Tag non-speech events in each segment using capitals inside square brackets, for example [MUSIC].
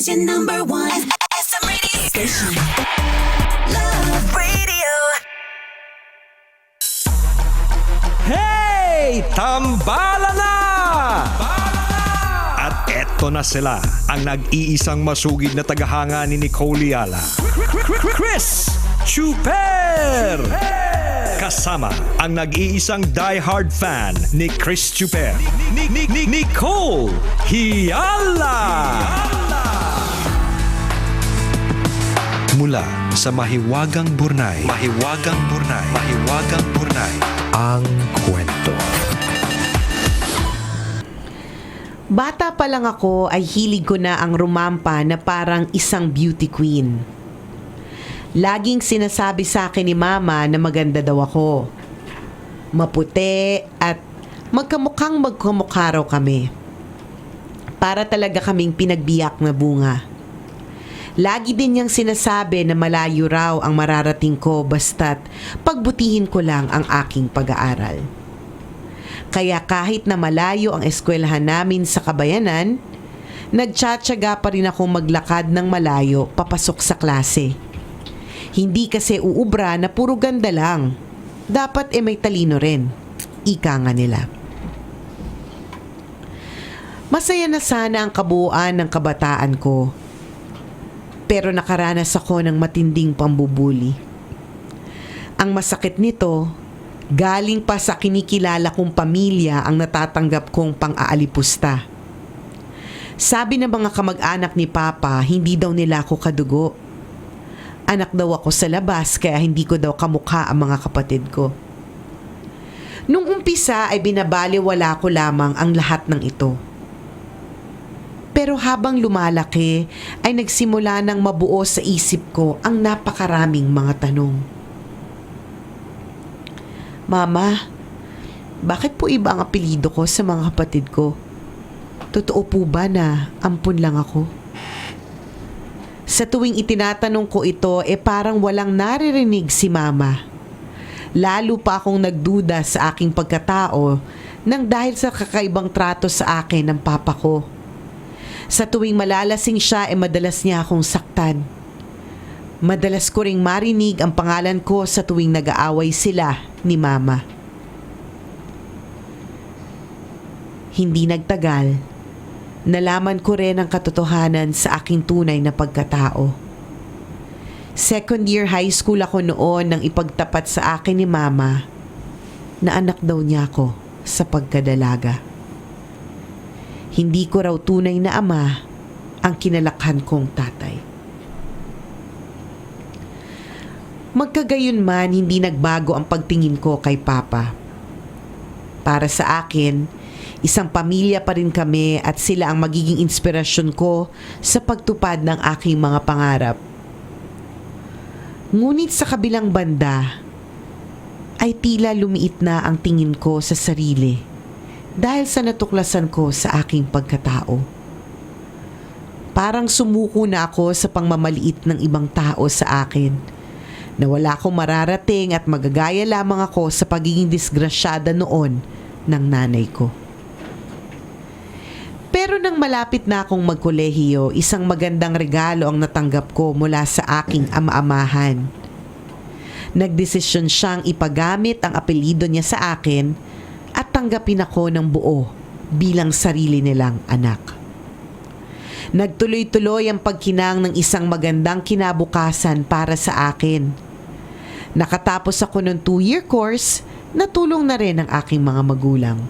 is your number one. SM radio station. Love radio. Hey! Tambala na! At eto na sila, ang nag-iisang masugid na tagahanga ni Nicole Yala. Chris Chuper! Kasama ang nag-iisang die-hard fan ni Chris Chuper. Ni, ni, ni, Nicole Hiala! Mula sa Mahiwagang Burnay. Mahiwagang Burnay. Mahiwagang Burnay. Ang kwento. Bata pa lang ako ay hilig ko na ang rumampa na parang isang beauty queen. Laging sinasabi sa akin ni mama na maganda daw ako. Maputi at magkamukhang magkamukha raw kami. Para talaga kaming pinagbiyak na bunga. Lagi din niyang sinasabi na malayo raw ang mararating ko basta't pagbutihin ko lang ang aking pag-aaral. Kaya kahit na malayo ang eskwelahan namin sa kabayanan, nagtsatsaga pa rin akong maglakad ng malayo papasok sa klase. Hindi kasi uubra na puro ganda lang. Dapat e may talino rin. Ika nga nila. Masaya na sana ang kabuuan ng kabataan ko. Pero nakaranas ako ng matinding pambubuli. Ang masakit nito, galing pa sa kinikilala kong pamilya ang natatanggap kong pang-aalipusta. Sabi ng mga kamag-anak ni Papa, hindi daw nila ako kadugo. Anak daw ako sa labas kaya hindi ko daw kamukha ang mga kapatid ko. Nung umpisa ay binabaliwala ko lamang ang lahat ng ito. Pero habang lumalaki ay nagsimula ng mabuo sa isip ko ang napakaraming mga tanong. Mama, bakit po iba ang apelido ko sa mga kapatid ko? Totoo po ba na ampun lang ako? Sa tuwing itinatanong ko ito, eh parang walang naririnig si mama. Lalo pa akong nagduda sa aking pagkatao nang dahil sa kakaibang trato sa akin ng papa ko. Sa tuwing malalasing siya, eh madalas niya akong saktan. Madalas ko ring marinig ang pangalan ko sa tuwing nag-aaway sila ni Mama. Hindi nagtagal, nalaman ko rin ang katotohanan sa aking tunay na pagkatao. Second year high school ako noon nang ipagtapat sa akin ni Mama na anak daw niya ako sa pagkadalaga. Hindi ko raw tunay na ama ang kinalakhan kong tatay. Magkagayon man, hindi nagbago ang pagtingin ko kay Papa. Para sa akin, isang pamilya pa rin kami at sila ang magiging inspirasyon ko sa pagtupad ng aking mga pangarap. Ngunit sa kabilang banda, ay tila lumiit na ang tingin ko sa sarili dahil sa natuklasan ko sa aking pagkatao. Parang sumuko na ako sa pangmamaliit ng ibang tao sa akin na wala akong mararating at magagaya lamang ako sa pagiging disgrasyada noon ng nanay ko. Pero nang malapit na akong magkolehiyo, isang magandang regalo ang natanggap ko mula sa aking ama-amahan. Nagdesisyon siyang ipagamit ang apelido niya sa akin at tanggapin ako ng buo bilang sarili nilang anak. Nagtuloy-tuloy ang pagkinang ng isang magandang kinabukasan para sa akin. Nakatapos ako ng two-year course, natulong na rin ng aking mga magulang.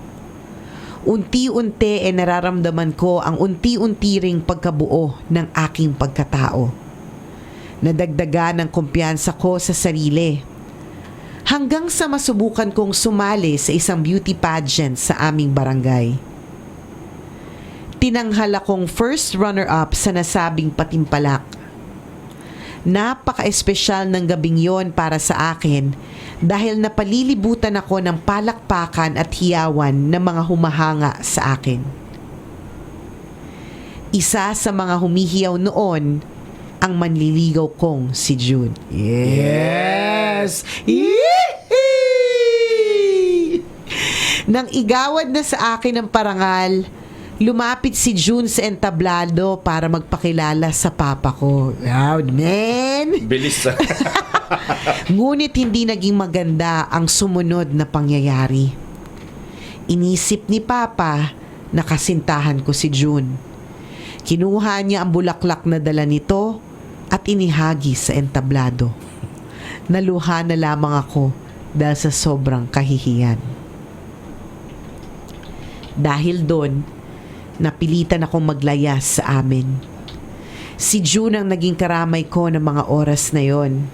Unti-unti e nararamdaman ko ang unti-unti ring pagkabuo ng aking pagkatao. Nadagdagan ng kumpiyansa ko sa sarili. Hanggang sa masubukan kong sumali sa isang beauty pageant sa aming barangay. Tinanghal akong first runner-up sa nasabing patimpalak Napaka-espesyal ng gabing yon para sa akin dahil napalilibutan ako ng palakpakan at hiyawan ng mga humahanga sa akin. Isa sa mga humihiyaw noon ang manliligaw kong si June. Yes! Nang igawad na sa akin ang parangal, Lumapit si June sa entablado para magpakilala sa papa ko. Wow, man! Bilis. [LAUGHS] Ngunit hindi naging maganda ang sumunod na pangyayari. Inisip ni Papa na kasintahan ko si June. Kinuha niya ang bulaklak na dala nito at inihagi sa entablado. Naluha na lamang ako dahil sa sobrang kahihiyan. Dahil doon, napilitan akong maglayas sa amin. Si June ang naging karamay ko ng mga oras na yon.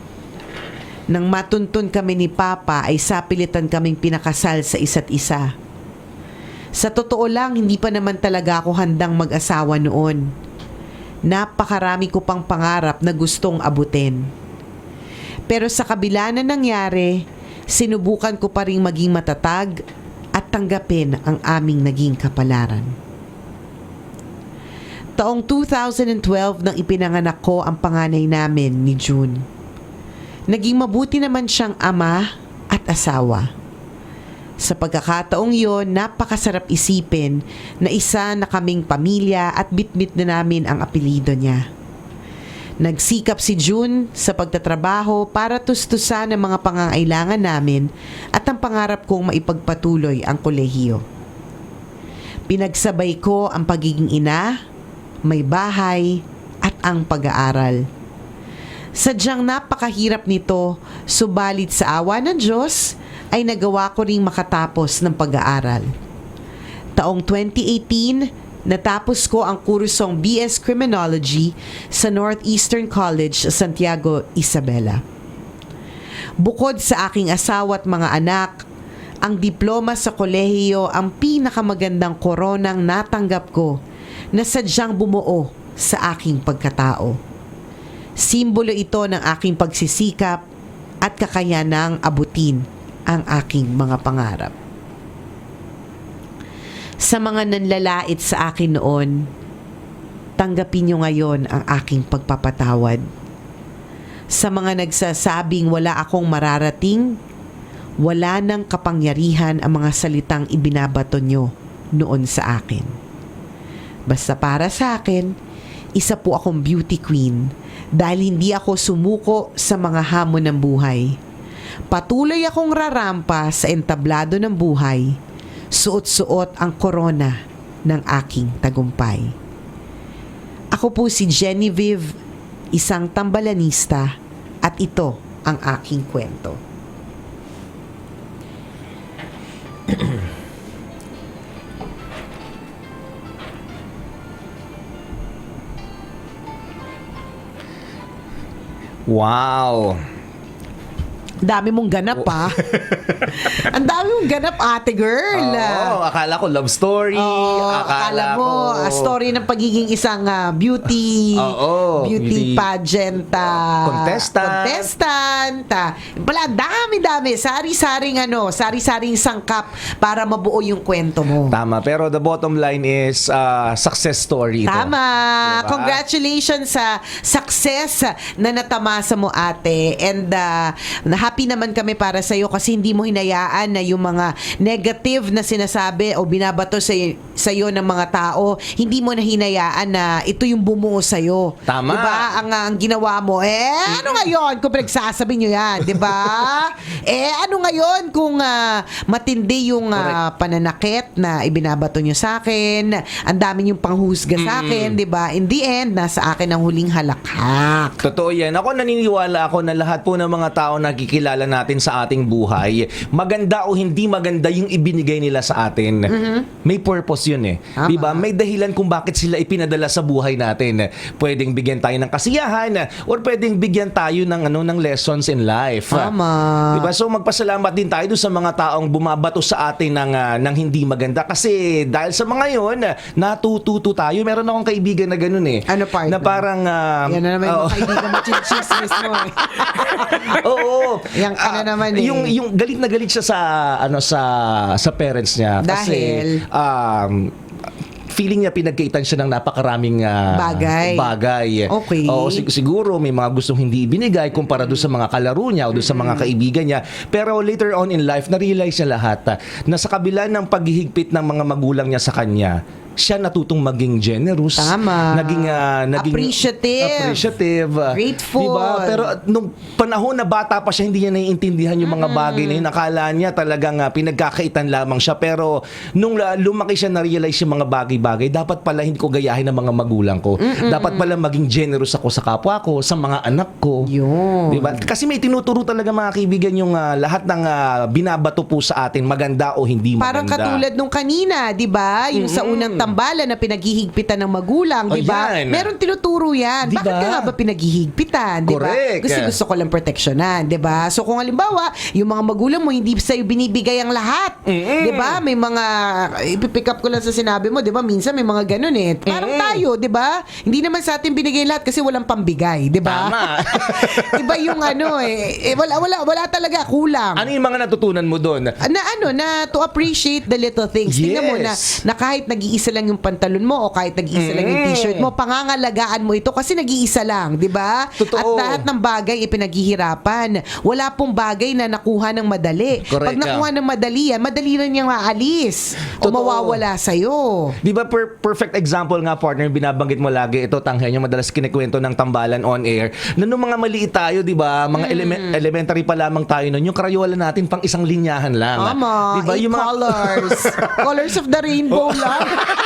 Nang matuntun kami ni Papa ay sapilitan kaming pinakasal sa isa't isa. Sa totoo lang, hindi pa naman talaga ako handang mag-asawa noon. Napakarami ko pang pangarap na gustong abutin. Pero sa kabila na nangyari, sinubukan ko pa rin maging matatag at tanggapin ang aming naging kapalaran. Taong 2012 nang ipinanganak ko ang panganay namin ni June. Naging mabuti naman siyang ama at asawa. Sa pagkakataong yon, napakasarap isipin na isa na kaming pamilya at bitbit na namin ang apelido niya. Nagsikap si June sa pagtatrabaho para tustusan ang mga pangangailangan namin at ang pangarap kong maipagpatuloy ang kolehiyo. Pinagsabay ko ang pagiging ina, may bahay, at ang pag-aaral. Sadyang napakahirap nito, subalit sa awa ng Diyos ay nagawa ko ring makatapos ng pag-aaral. Taong 2018, natapos ko ang kursong BS Criminology sa Northeastern College sa Santiago, Isabela. Bukod sa aking asawa at mga anak, ang diploma sa kolehiyo ang pinakamagandang koronang natanggap ko na sadyang bumuo sa aking pagkatao. Simbolo ito ng aking pagsisikap at kakayanang abutin ang aking mga pangarap. Sa mga nanlalait sa akin noon, tanggapin nyo ngayon ang aking pagpapatawad. Sa mga nagsasabing wala akong mararating, wala nang kapangyarihan ang mga salitang ibinabato nyo noon sa akin. Basta para sa akin, isa po akong beauty queen dahil hindi ako sumuko sa mga hamon ng buhay. Patuloy akong rarampa sa entablado ng buhay, suot-suot ang korona ng aking tagumpay. Ako po si Genevieve, isang tambalanista at ito ang aking kwento. wow. Dami mong ganap pa. [LAUGHS] Ang dami mong ganap, ate girl. Oo, akala ko love story. Oo, akala mo, a story ng pagiging isang ah, beauty, Oo, beauty beauty pageant, ah, Contestant. contestant. ah. Wala, dami-dami. Sari-saring ano, sari-saring sangkap para mabuo yung kwento mo. Tama, pero the bottom line is uh, success story ito. Tama. Diba? Congratulations sa success na natamasa mo ate. And uh, happy naman kami para sa iyo kasi hindi mo hinayaan na yung mga negative na sinasabi o binabato sa sa iyo ng mga tao, hindi mo na hinayaan na ito yung bumuo sa iyo. Tama. Diba? Ang, ang ginawa mo, eh ano ngayon kung pinagsasabi nyo yan, di ba? [LAUGHS] eh ano ngayon kung ah, matindi yung ah, pananakit na ibinabato nyo sa akin, ang dami yung panghusga sa akin, di ba? In the end, nasa akin ang huling halakhak. Totoo yan. Ako naniniwala ako na lahat po ng mga tao na nakikilala natin sa ating buhay, maganda o hindi maganda yung ibinigay nila sa atin. May purpose yun eh. Tama. 'Di ba? May dahilan kung bakit sila ipinadala sa buhay natin. Pwedeng bigyan tayo ng kasiyahan or pwedeng bigyan tayo ng ano ng lessons in life. Tama. 'Di ba? So magpasalamat din tayo sa mga taong bumabato sa atin ng ah, ng hindi maganda kasi dahil sa mga 'yon, natututo tayo. Meron akong kaibigan na ganun eh. Ano, partner? Na parang ah, Yan na naman yung oo. mga kaibigan mo, [LAUGHS] mo eh. Oo. Yan ka na Ah, naman eh. Yung yung galit na galit siya sa ano sa sa parents niya Dahil? kasi um feeling niya pinagkaitan siya ng napakaraming ah, Bagay. bagay. Okay. Oo, sig- siguro may mga gustong hindi ibinigay kumpara doon sa mga kalaro niya o doon sa mga kaibigan niya. Pero later on in life, na-realize niya lahat ah, na sa kabila ng paghihigpit ng mga magulang niya sa kanya, siya natutong maging generous. Tama. Naging, ah, naging Appreciative. appreciative. Grateful. Diba? Pero nung panahon na bata pa siya, hindi niya naiintindihan yung mga bagay na yun. Akala niya talagang ah, pinagkakaitan lamang siya. Pero nung la- lumaki siya, na-realize yung mga bagay-bagay, dapat pala hindi ko gayahin ng mga magulang ko. Dapat pala maging generous ako sa kapwa ko, sa mga anak ko. Yun. Diba? Kasi may tinuturo talaga mga kaibigan yung ah, lahat ng ah, binabato po sa atin, maganda o hindi maganda. Parang katulad nung kanina, 'di ba? Yung sa unang tambalan na pinaghihigpitan ng magulang, 'di ba? Meron tinuturo 'yan. Di Bakit ba? ka nga ba pinaghihigpitan, 'di ba? Gusto gusto ko lang proteksyonan, 'di ba? So kung halimbawa, yung mga magulang mo hindi sa binibigay ang lahat, 'di ba? May mga ipipick up ko lang sa sinabi mo, 'di ba? Minsan may mga ganun eh. Parang tayo, 'di ba? Hindi naman sa atin binigay lahat kasi walang pambigay, 'di ba? Tama. [LAUGHS] Iba yung ano eh, eh wala wala wala talaga kulang Ano yung mga natutunan mo doon? na ano na to appreciate the little things. Tingnan mo na Yes. na kahit nag-iisa lang yung pantalon mo o kahit nag-iisa lang yung Mm. t-shirt mo, pangangalagaan mo ito kasi nag-iisa lang, 'di ba? At lahat ng bagay ipinaghihirapan. Wala pong bagay na nakuha ng madali. Correct Pag nakuha ng madali yan, madali rin niyang maalis o mawawala sa iyo. Di ba per- perfect example nga partner binabanggit mo lagi ito tanghay yung madalas kinikwento ng tambalan on air na nung mga maliit tayo di ba mga Mm. elemen- elementary pa lamang tayo noon yung krayola natin pang isang linyahan lang Tama. di ba Eight yung colors. [LAUGHS] colors of the rainbow lang. [LAUGHS]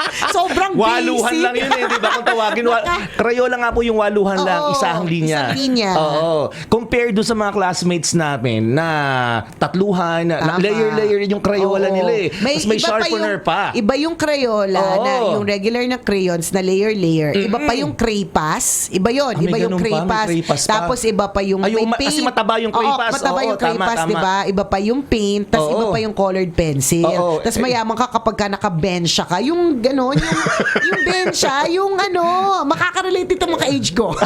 [LAUGHS] Sobrang Waluhan basic. lang yun eh, di ba? Kung tawagin, wa- Crayola nga po yung waluhan Oo, lang, isang linya. isang linya. Oo. Compared doon sa mga classmates namin na tatluhan, na, na Tama. layer-layer yung Crayola Oo. nila eh. Tapos may iba sharpener yung, pa. Iba yung Crayola Oo. na yung regular na crayons na layer-layer. Iba pa yung Craypas. Iba yon Ah, may iba yung ganun pa, may Craypas. Craypas pa. Tapos iba pa yung Ay, yung ma- kasi mataba yung Craypas. Oo, mataba Oo, yung tama, Craypas, tama. di ba? Iba pa yung paint. Tapos Oo. iba pa yung colored pencil. Oo. Tapos mayaman ka kapag ka naka-bencha ka. Yung gano'n, yung, yung bencha, yung ano, makaka-relate ito mga age ko. [LAUGHS]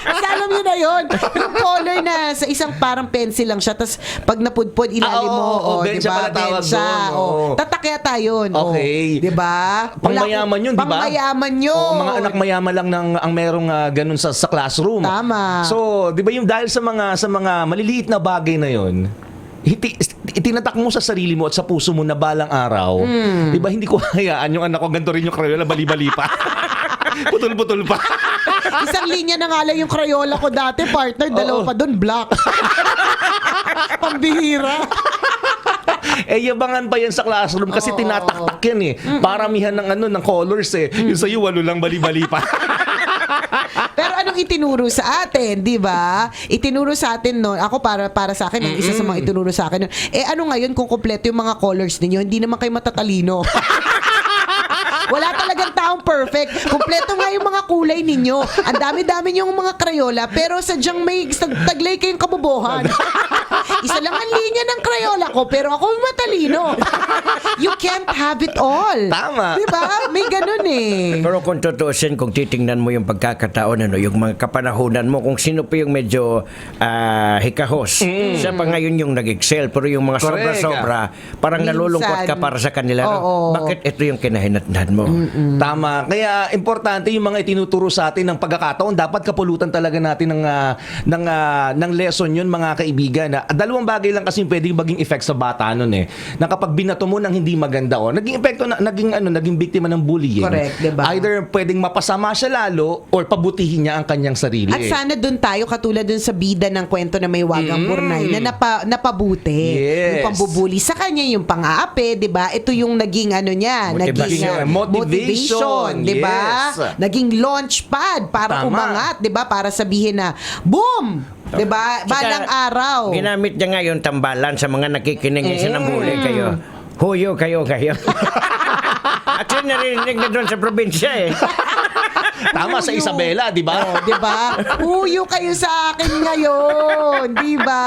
Basta alam nyo na yun. Yung color na sa isang parang pencil lang siya. Tapos pag napudpod, ilalim Ah, mo. oo, oo, oh, bencha diba? pala tawag Bencha, doon, oh. oo. Tatak yata yun. oh. Okay. Di ba? Pangmayaman yun, di ba? Pangmayaman yun. Oo, mga anak mayaman lang ng ang merong ah, ganun sa sa classroom. Tama. So, 'di ba yung dahil sa mga sa mga maliliit na bagay na 'yon, iti, itinatak mo sa sarili mo at sa puso mo na balang araw, Hmm. 'di ba hindi ko [LAUGHS] hayaan yung anak ko ganito rin yung Crayola bali-bali pa. [LAUGHS] Putol-putol pa. [LAUGHS] Isang linya na nga lang yung Crayola ko dati, partner. Dalawa Oo. pa doon, black. Pambihira. eh yabangan pa yan sa classroom kasi Oo. tinataktak yan eh. Paramihan ng ano ng colors eh. Yung sa iyo walo lang bali-bali pa. Itinuro sa atin, 'di ba? Itinuro sa atin noon. Ako para para sa akin, ang isa sa mga itinuro sa akin. Eh ano ngayon kung kompleto yung mga colors ninyo, hindi naman kayo matatalino. [LAUGHS] Wala talagang taong perfect. Kompleto nga yung mga kulay ninyo. Ang dami-dami yung mga Crayola, pero sadyang may tag- taglay kayong kabobohan. [LAUGHS] Isa lang ang linya ng Crayola ko, pero ako matalino. You can't have it all. Tama. Di ba? May ganun eh. Pero kung tutuusin, kung titingnan mo yung pagkakataon, ano, yung mga kapanahunan mo, kung sino pa yung medyo ah, hikahos, siya pa ngayon yung nag-excel. Pero yung mga Correct. sobra-sobra, parang Minsan. nalulungkot ka para sa kanila. no? Oo. Bakit ito yung kinahinatnan mo? Tama. Kaya importante yung mga itinuturo sa atin ng pagkakataon. Dapat kapulutan talaga natin ng ah, ng ah, ng lesson yun mga kaibigan. Na, dalawang bagay lang kasi pwedeng maging effect sa bata nun eh. Na kapag binato mo ng hindi maganda o naging epekto na naging ano naging biktima ng bullying. Correct, diba? Either pwedeng mapasama siya lalo or pabutihin niya ang kanyang sarili. At sana doon tayo katulad doon sa bida ng kwento na may wagang burnay na napa, napabuti. Yes. Yung pambubuli sa kanya, yung pang-aape, 'di ba? Ito yung naging ano niya, naging Motivation. uh, Motivation. motivation, 'di ba? Yes. Naging launchpad para Tama. umangat, 'di ba? Para sabihin na, boom! 'Di ba? Balang araw. Ginamit niya nga yung tambalan sa mga nakikinig mm. sinambuli kayo. Huyo kayo kayo. [LAUGHS] At yun narinig na doon sa probinsya eh. Tama sa Isabela, di ba? Oh, 'di ba? Huyo kayo sa akin ngayon, 'di ba?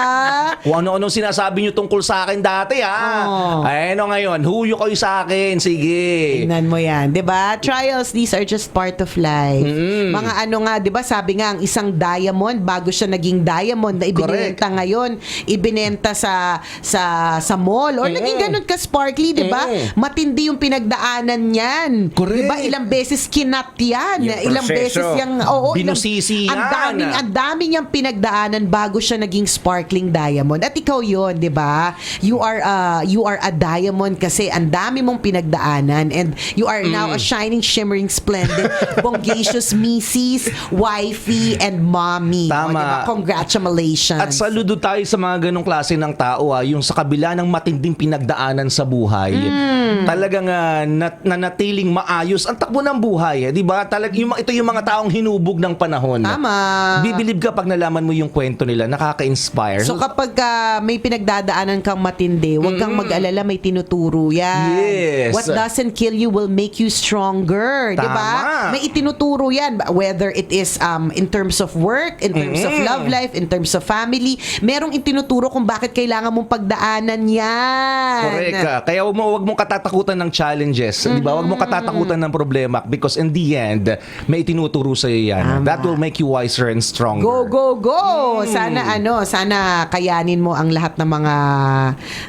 Kung ano-ano sinasabi niyo tungkol sa akin dati ha. Oo. Ay, ano ngayon? Huyo kayo sa akin. Sige. Tingnan mo yan, 'di ba? Trials, these are just part of life. Mm. Mga ano nga, 'di ba? Sabi nga ang isang diamond bago siya naging diamond na ibinenta ngayon, ibinenta sa sa sa mall or naging ganun ka sparkly, 'di ba? Mm. Matindi yung pinagdaanan niyan. Correct. 'Di ba? Ilang beses kinat yan. Ilang proseso. beses yung oo, ilang- Binusisi ang yan. daming ang daming niyang pinagdaanan bago siya naging sparkling diamond. At ikaw 'yon, 'di ba? You are uh, you are a diamond kasi ang dami mong pinagdaanan and you are now Mm. a shining shimmering splendid [LAUGHS] bongacious Mrs. wifey and mommy. O, Tama. 'di ba? Congratulations. At saludo tayo sa mga ganong klase ng tao ah, yung sa kabila ng matinding pinagdaanan sa buhay, Hmm. talagang ah, nat- nanatiling maayos ang takbo ng buhay, eh, 'di ba? Talag yung ito yung mga taong hinubog ng panahon. Tama. Bibilib ka pag nalaman mo yung kwento nila, nakaka-inspire. So kapag ah, may pinagdadaanan kang matindi, huwag kang mag-alala, may tinuturo yan. Yes. What doesn't kill you will make you stronger, 'di ba? Tama. May itinuturo yan whether it is um in terms of work, in terms of love life, in terms of family, merong itinuturo kung bakit kailangan mong pagdaanan yan. Correct. ah. Kaya wag mo wag mong katatakutan ng challenges, 'di ba? Wag mong katatakutan ng problema because in the end, may itinuturo sa iyo 'yan. Tama. That will make you wiser and stronger. Go go go. Hmm. Sana ano, sana kayanin mo ang lahat ng mga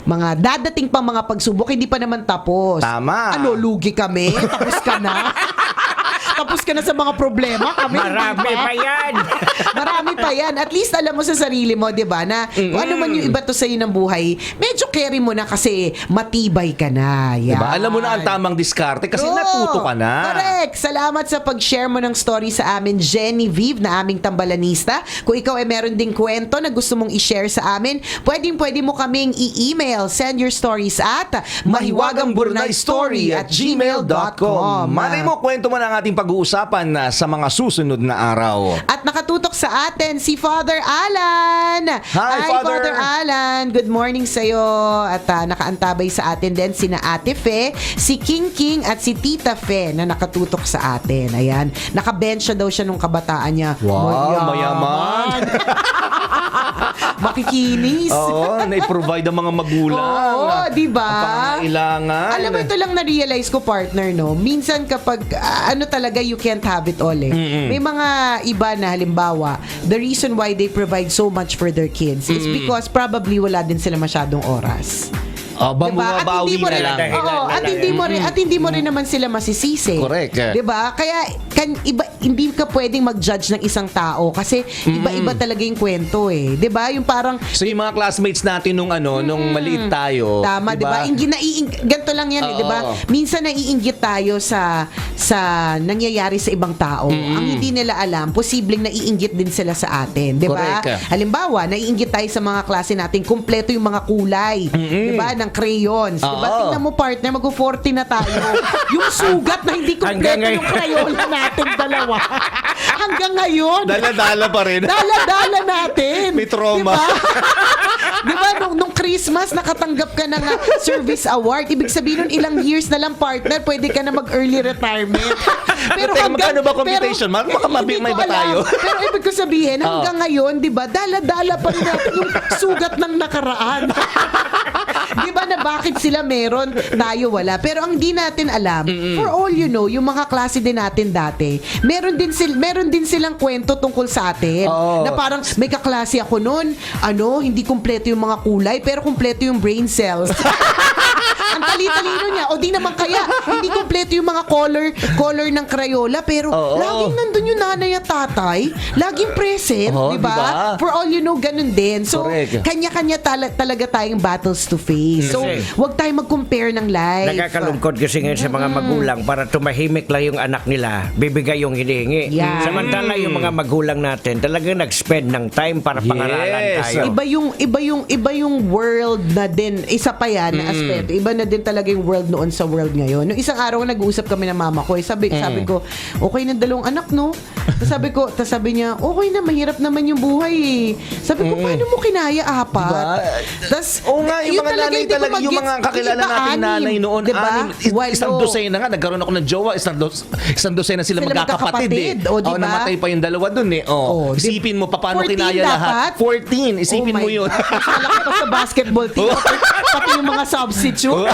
mga dadating pang mga pagsubok hindi pa naman tapos. Tama. Ano lugi kami? Tapos ka na. [LAUGHS] tapos ka na sa mga problema kami. Marami pa yan. [LAUGHS] Marami pa yan. At least alam mo sa sarili mo, 'di ba, na kung ano man yung iba to sa ng buhay, medyo carry mo na kasi matibay ka na. Yan. Diba? Alam mo na ang tamang diskarte kasi True. natuto ka na. Correct. Salamat sa pag-share mo ng story sa amin, Jenny Vive, na aming tambalanista. Kung ikaw ay meron ding kwento na gusto mong i-share sa amin, pwedeng pwede mo kaming i-email. Send your stories at mahiwagangburnaystory at gmail.com. Malay mo, kwento mo na ang ating pag-uusapan na sa mga susunod na araw. At nakatutok sa atin si Father Alan. Hi, Father. Alan. Good morning sa'yo. At ah, nakaantabay sa atin din sina Ate Fe, si King King at si Tita Fe na nakatutok sa atin. Ayan. Nakabensya daw siya nung kabataan niya. Wow, mayaman. [LAUGHS] Makikinis. Oo, na-provide ang mga magulang. Oo, di ba? Ang pangangailangan. Alam mo, ito lang na-realize ko, partner, no? Minsan kapag, ah, ano talaga, you can't have it all, eh. May mga iba na, halimbawa, the reason why they provide so much for their kids is because probably wala din sila masyadong oras. Oh, ba, Diba? At hindi mo na rin, lang. Oo, at hindi mo rin, at hindi mo rin naman sila masisisi. Correct. 'Di ba? Kaya kan iba hindi ka pwedeng mag-judge ng isang tao kasi iba-iba talaga yung kwento eh. 'Di ba? Yung parang So yung mga classmates natin nung ano, nung maliit tayo. Tama, 'di ba? Ingin naiing ganito lang 'yan, eh, 'di ba? Minsan naiinggit tayo sa sa nangyayari sa ibang tao. Ang hindi nila alam, posibleng naiinggit din sila sa atin, 'di ba? Correct. Halimbawa, naiinggit tayo sa mga klase natin, kumpleto yung mga kulay, 'di ba? Ng crayons? Oo. Tingnan mo partner, mag-40 na tayo. [LAUGHS] yung sugat na hindi Hanggang kumpleto yung ngayon. crayola natin dalawa. [LAUGHS] Hanggang ngayon. Dala-dala pa rin. Dala-dala natin. May trauma. Diba? [LAUGHS] Di ba, nung, nung Christmas, nakatanggap ka ng uh, service award. Ibig sabihin nun, ilang years na lang partner, pwede ka na mag-early retirement. [LAUGHS] Teka, magkano ba computation? Ma- baka mabigmay ko ba tayo? [LAUGHS] Pero ibig ko sabihin, hanggang ngayon, di ba, dala-dala pa rin natin yung sugat ng nakaraan. di ba na bakit sila meron, tayo wala. Pero ang di natin alam, for all you know, yung mga klase din natin dati, meron din, sil meron din silang kwento tungkol sa atin. Oo. Na parang may kaklase ako noon, ano, hindi kumpleto yung mga kulay, pero kumpleto yung brain cells. [LAUGHS] Ang tali-talino niya. O di naman kaya, hindi kumpleto yung mga color color ng Crayola, pero Oo. laging nandun yung nanay at tatay. Laging present, Oo, di ba? diba? For all you know, ganun din. So, Correct. kanya-kanya tala- talaga tayong battles to face. So, wag tayong mag-compare ng life. Nakakalungkot kasi ngayon sa mga magulang para tumahimik lang yung anak nila, bibigay yung hinihingi. Yan. Samantala yung mga magulang natin talagang nag-spend ng time para Yes. pangaralan tayo. Iba yung iba yung iba yung world na din. Isa pa yan na aspeto. Iba na din talaga yung world noon sa world ngayon. Nung isang araw nag-uusap kami ng mama ko, eh, sabi sabi ko, okay na dalawang anak no. Tapos sabi ko, tapos sabi niya, okay na mahirap naman yung buhay eh. Sabi ko, paano mo kinaya apat? Diba? Tapos Oo nga, yung yun mga nanay hindi ko talaga, yung mga kakilala anim. nanay noon, Diba? anim, isang dosena nga, nagkaroon ako ng jowa, isang, dos, isang dosena sila, Sila magkakapatid eh. magkakapatid, o, diba? namatay pa yung dalawa dun eh. Oh, Oh, di- isipin mo, paano 14 kinaya lahat? dapat? 14, isipin Oh mo yun. God. Akala ko pa sa basketball team. [LAUGHS] pati yung mga substitute.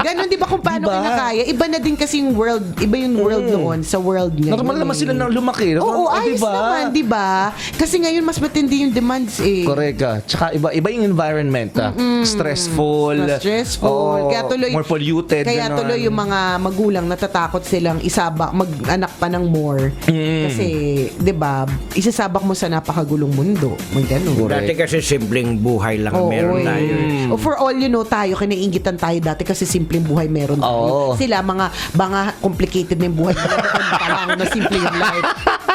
Ganon, di ba kung paano Diba? kinakaya? Iba na din kasi yung world, iba yung world noon sa world ngayon. Normal naman eh. sila nang lumaki. Oo, Ah, ayos diba? naman, di ba? Kasi ngayon mas matindi yung demands eh. Correct ka. Tsaka iba, iba yung environment. ah. Stressful. Mas stressful. Oo, kaya tuloy, more polluted. Kaya ganon. tuloy yung mga magulang natatakot silang isabak, mag-anak pa ng more. Mm. Kasi, di ba, isasabak mo sa napakagulong mundo. Mag ganun. Dati kasi simpleng buhay lang Oo, meron eh. tayo. Oh, for all you know, tayo, kinaingitan tayo dati kasi simpleng buhay meron tayo. Oo. Sila, mga, mga complicated na yung buhay nila. Noon pa lang na simple yung life.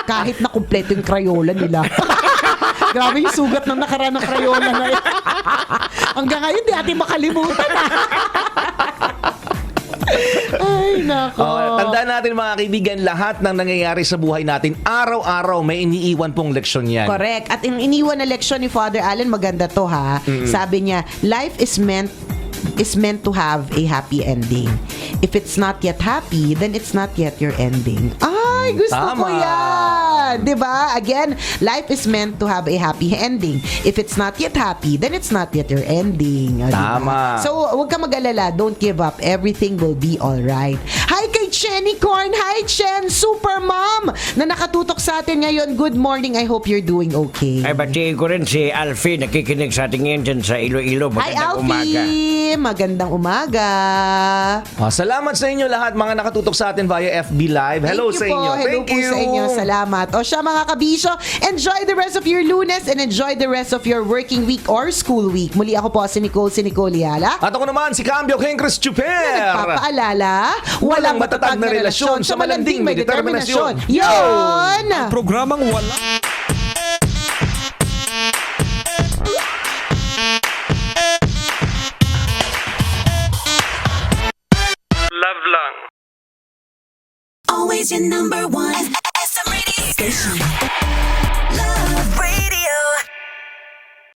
Kahit na kumpleto yung Crayola nila. [LAUGHS] Grabe yung sugat ng nakaraan ng Crayola na yun. [LAUGHS] Hanggang ngayon, di atin makalimutan. [LAUGHS] Ay, nako. Oh, tandaan natin mga kaibigan, lahat ng nangyayari sa buhay natin, araw-araw may iniiwan pong leksyon yan. Correct. At yung iniwan na leksyon ni Father Allen, maganda to ha. Sabi niya, life is meant is meant to have a happy ending. If it's not yet happy, then it's not yet your ending. Ay, gusto ko Tama. yan. 'Di ba? Again, life is meant to have a happy ending. If it's not yet happy, then it's not yet your ending. Diba? Tama. So, huwag ka mag-alala. Don't give up. Everything will be alright. Hi kay Chenny Corn. Hi, Chen. Super mom na nakatutok sa atin ngayon. Good morning. I hope you're doing okay. Ay, batiin ko rin si Alfie, nakikinig sa ating ngayon dyan sa Iloilo. Hi, Magandang umaga. Alfie. Magandang umaga. Ah, salamat sa inyo lahat mga nakatutok sa atin via FB Live. Hello Thank sa you po. inyo. Hello Thank po you. sa inyo. Salamat. O siya mga kabisyo, enjoy the rest of your lunes and enjoy the rest of your working week or school week. Muli ako po si Nicole, si Nicole Yala. At ako naman, si Cambio King Chris Chuper. Nagpapaalala, walang matatag na relasyon sa malanding may determinasyon. Yon! Programang wala Always your number one. SM Radio Station.